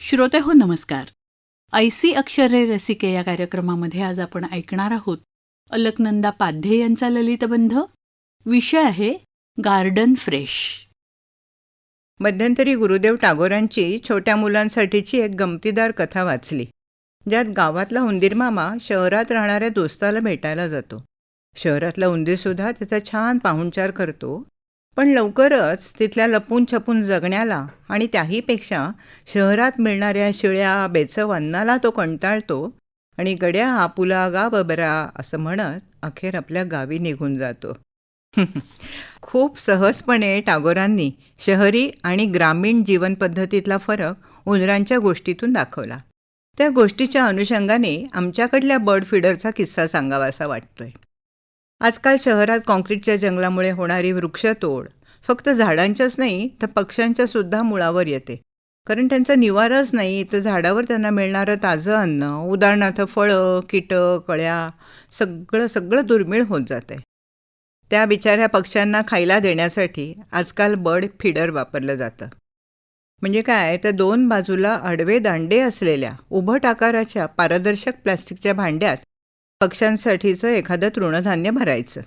श्रोते हो नमस्कार. ऐसी अक्षरे रसिके या कार्यक्रमामध्ये आज आपण ऐकणार आहोत अलकनंदा पाध्ये यांचा ललितबंध विषय आहे गार्डन फ्रेश. मध्यंतरी गुरुदेव टागोरांची छोट्या मुलांसाठीची एक गमतीदार कथा वाचली ज्यात गावातला उंदीर मामा शहरात राहणाऱ्या दोस्ताला भेटायला जातो. शहरातला उंदीरसुद्धा त्याचा छान पाहुणचार करतो पण लवकरच तिथल्या लपून छपून जगण्याला आणि त्याहीपेक्षा शहरात मिळणाऱ्या शिळ्या बेचव अन्नाला तो कंटाळतो आणि गड्या आपुला गा बबरा असं म्हणत अखेर आपल्या गावी निघून जातो. खूप सहजपणे टागोरांनी शहरी आणि ग्रामीण जीवनपद्धतीतला फरक उंदरांच्या गोष्टीतून दाखवला. त्या गोष्टीच्या अनुषंगाने आमच्याकडल्या बर्ड फिडरचा किस्सा सांगावासा वाटतोय. आजकाल शहरात कॉन्क्रीटच्या जंगलामुळे होणारी वृक्षतोड फक्त झाडांच्याच नाही तर पक्ष्यांच्या सुद्धा मुळावर येते. कारण त्यांचा निवाराच नाही तर झाडावर त्यांना मिळणारं ताजं अन्न उदाहरणार्थ फळं कीटक कळ्या सगळं सगळं दुर्मिळ होत जात आहे त्या बिचाऱ्या पक्ष्यांना खायला देण्यासाठी आजकाल बर्ड फिडर वापरलं जातं. म्हणजे काय तर दोन बाजूला आडवे दांडे असलेल्या उभट आकाराच्या पारदर्शक प्लास्टिकच्या भांड्यात पक्ष्यांसाठीचं एखादं तृणधान्य भरायचं.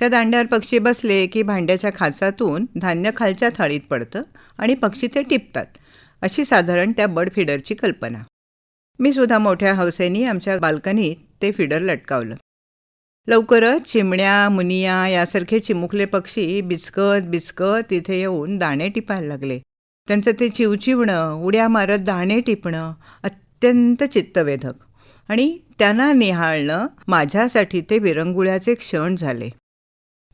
त्या दांड्यावर पक्षी बसले की भांड्याच्या खाचातून धान्य खालच्या थाळीत पडतं आणि पक्षी ते टिपतात अशी साधारण त्या बर्ड फिडरची कल्पना. मी सुद्धा मोठ्या हौसेनी आमच्या बाल्कनीत ते फिडर लटकावलं. लवकरच चिमण्या मुनिया यासारखे चिमुकले पक्षी बिचकत बिचकत तिथे येऊन दाणे टिपायला लागले. त्यांचं ते चिवचिवणं उड्या मारत दाणे टिपणं अत्यंत चित्तवेधक. आणि त्यांना निहाळणं माझ्यासाठी ते विरंगुळ्याचे क्षण झाले.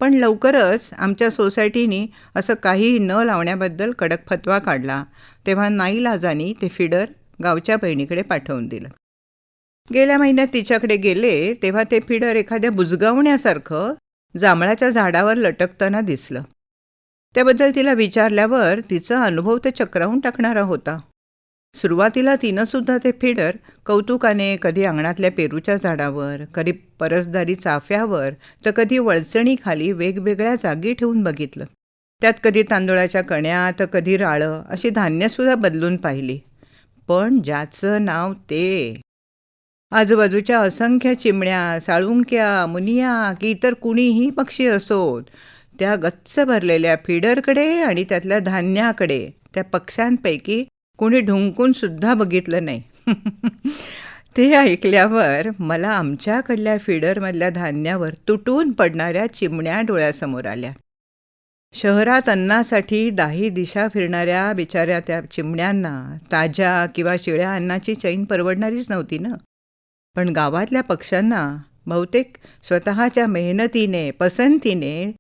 पण लवकरच आमच्या सोसायटीनी असं काही न लावण्याबद्दल कडक फतवा काढला तेव्हा नाईलाजानी ते फिडर गावच्या बहिणीकडे पाठवून दिलं. गेल्या महिन्यात तिच्याकडे गेले तेव्हा ते फिडर एखाद्या बुजगावण्यासारखं जांभळाच्या झाडावर लटकताना दिसलं. त्याबद्दल तिला विचारल्यावर तिचा अनुभव ते चक्रावून टाकणारा होता. सुरुवातीला तिनंसुद्धा ते फिडर कौतुकाने कधी अंगणातल्या पेरूच्या झाडावर कधी परसदारी चाफ्यावर तर कधी वळचणीखाली वेगवेगळ्या जागी ठेवून बघितलं. त्यात कधी तांदुळाच्या कण्या तर कधी राळं अशी धान्यसुद्धा बदलून पाहिली. पण ज्याचं नाव ते. आजूबाजूच्या असंख्य चिमण्या साळुंक्या मुनिया की इतर कुणीही पक्षी असोत त्या गच्च भरलेल्या फिडरकडे आणि त्यातल्या धान्याकडे त्या पक्ष्यांपैकी कोणी ढुंकून सुद्धा बघितलं नाही. ते ऐकल्यावर मला आमच्याकडल्या फिडरमधल्या धान्यावर तुटून पडणाऱ्या चिमण्या डोळ्यासमोर आल्या. शहरात अन्नासाठी दाही दिशा फिरणाऱ्या बिचाऱ्या त्या चिमण्यांना ताज्या किंवा शिळ्या अन्नाची चैन परवडणारीच नव्हती ना. पण गावातल्या पक्ष्यांना बहुतेक स्वतःच्या मेहनतीने पसंतीने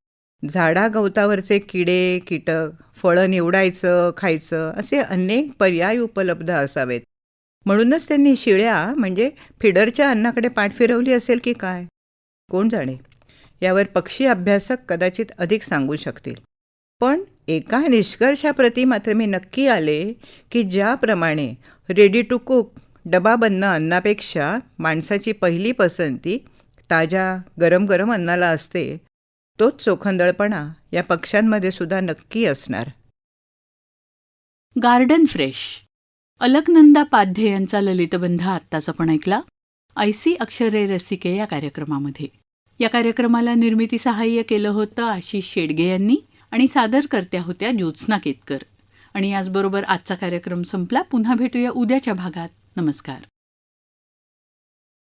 झाडागवतावरचे किडे कीटक फळं निवडायचं खायचं असे अनेक पर्याय उपलब्ध असावेत. म्हणूनच त्यांनी शिळ्या म्हणजे फिडरच्या अन्नाकडे पाठ फिरवली असेल की काय? कोण जाणे? यावर पक्षी अभ्यासक कदाचित अधिक सांगू शकतील. पण एका निष्कर्षाप्रती मात्र मी नक्की आले की ज्याप्रमाणे रेडी टू कुक डबाबंद अन्नापेक्षा माणसाची पहिली पसंती ताज्या गरम गरम अन्नाला असते तोच चोखंदळपणा या पक्ष्यांमध्ये सुद्धा नक्की असणार. Garden fresh. अलकनंदा पाध्ये यांचा ललितबंध आत्ताच आपण ऐकला? ऐसी अक्षरे रसिके या कार्यक्रमामध्ये. या कार्यक्रमाला निर्मिती सहाय्य केलं होतं आशिष शेडगे यांनी आणि सादरकर्त्या होत्या ज्योत्स्ना केतकर. आणि याचबरोबर आजचा कार्यक्रम संपला. पुन्हा भेटूया उद्याच्या भागात. नमस्कार.